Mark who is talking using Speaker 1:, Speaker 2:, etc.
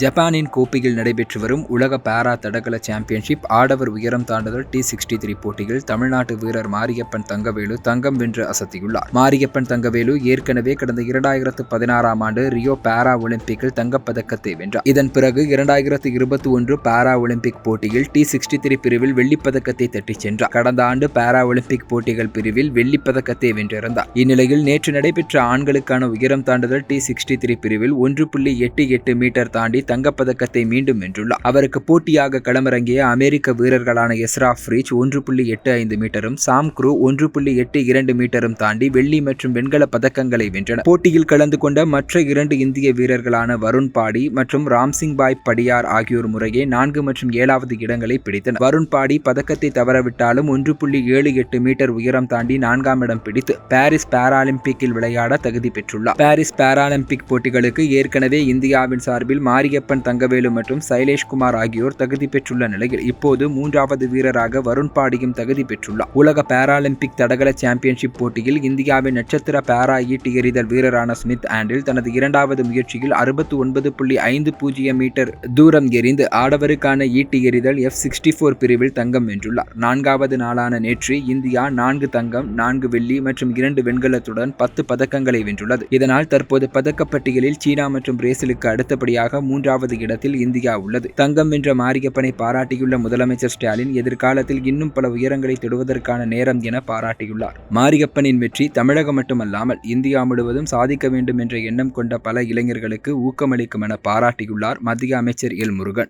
Speaker 1: ஜப்பானின் கோப்பையில் நடைபெற்று வரும் உலக பாரா தடகள சாம்பியன்ஷிப் ஆடவர் உயரம் தாண்டுதல் டி சிக்ஸ்டி த்ரீ போட்டியில் தமிழ்நாட்டு வீரர் மாரியப்பன் தங்கவேலு தங்கம் வென்று அசத்தியுள்ளார். மாரியப்பன் தங்கவேலு ஏற்கனவே கடந்த இரண்டாயிரத்து பதினாறாம் ஆண்டு ரியோ பாரா ஒலிம்பிக்கில் தங்கப்பதக்கத்தை வென்றார். இதன் பிறகு இரண்டாயிரத்து இருபத்தி ஒன்று பாரா ஒலிம்பிக் போட்டியில் டி சிக்ஸ்டி த்ரீ பிரிவில் வெள்ளிப்பதக்கத்தை தட்டிச் சென்றார். கடந்த ஆண்டு பாரா ஒலிம்பிக் போட்டிகள் பிரிவில் வெள்ளிப்பதக்கத்தை வென்றிருந்தார். இந்நிலையில் நேற்று நடைபெற்ற ஆண்களுக்கான உயரம் தாண்டுதல் டி சிக்ஸ்டி த்ரீ பிரிவில் ஒன்று புள்ளி எட்டு எட்டு மீட்டர் தாண்டி தங்கப்பதக்கத்தை மீண்டும் வென்றுள்ளார். அவருக்கு போட்டியாக களமிறங்கிய அமெரிக்க வீரர்களான எஸ்ரா ஃப்ரீச் ஒன்று புள்ளி எட்டு ஐந்து மீட்டரும் சாம் குரூ ஒன்று புள்ளி எட்டு இரண்டு மீட்டரும் தாண்டி வெள்ளி மற்றும் வெண்கல பதக்கங்களை வென்றனர். போட்டியில் கலந்து கொண்ட மற்ற இரண்டு இந்திய வீரர்களான வருண் பாடி மற்றும் ராம்சிங் பாய் படியார் ஆகியோர் முறையே நான்கு மற்றும் ஏழாவது இடங்களை பிடித்தனர். வருண் பாடி பதக்கத்தை தவறவிட்டாலும் ஒன்று புள்ளி ஏழு எட்டு மீட்டர் உயரம் தாண்டி நான்காம் இடம் பிடித்து பாரிஸ் பாராலிம்பிக்கில் விளையாட தகுதி பெற்றுள்ளார். பாரிஸ் பாராலிம்பிக் போட்டிகளுக்கு ஏற்கனவே இந்தியாவின் சார்பில் மாரிய ஐயப்பன் தங்கவேலு மற்றும் சைலேஷ்குமார் ஆகியோர் தகுதி பெற்றுள்ள நிலையில் இப்போது மூன்றாவது வீரராக வருண் பாடியும் தகுதி பெற்றுள்ளார். உலக பாராலிம்பிக் தடகள சாம்பியன்ஷிப் போட்டியில் இந்தியாவின் நட்சத்திர பாரா ஈட்டி எறிதல் வீரரான ஸ்மித் ஆண்டில் தனது இரண்டாவது முயற்சியில் அறுபத்தி ஒன்பது புள்ளி ஐந்து பூஜ்ஜியம் மீட்டர் தூரம் எறிந்து ஆடவருக்கான ஈட்டி எறிதல் எஃப் சிக்ஸ்டி போர் பிரிவில் தங்கம் வென்றுள்ளார். நான்காவது நாளான நேற்று இந்தியா நான்கு தங்கம் நான்கு வெள்ளி மற்றும் இரண்டு வெண்கலத்துடன் பத்து பதக்கங்களை வென்றுள்ளது. இதனால் தற்போது பதக்கப்பட்டியலில் சீனா மற்றும் பிரேசிலுக்கு அடுத்தபடியாக மூன்று மூன்றாவது இடத்தில் இந்தியா உள்ளது. தங்கம் என்ற மாரியப்பனை பாராட்டியுள்ள முதலமைச்சர் ஸ்டாலின் எதிர்காலத்தில் இன்னும் பல உயரங்களை தொடுவதற்கான நேரம் என பாராட்டியுள்ளார். மாரியப்பனின் வெற்றி தமிழகம் மட்டுமல்லாமல் இந்தியா முழுவதும் சாதிக்க வேண்டும் என்ற எண்ணம் கொண்ட பல இளைஞர்களுக்கு ஊக்கமளிக்கும் என பாராட்டியுள்ளார் மத்திய அமைச்சர் எல் முருகன்.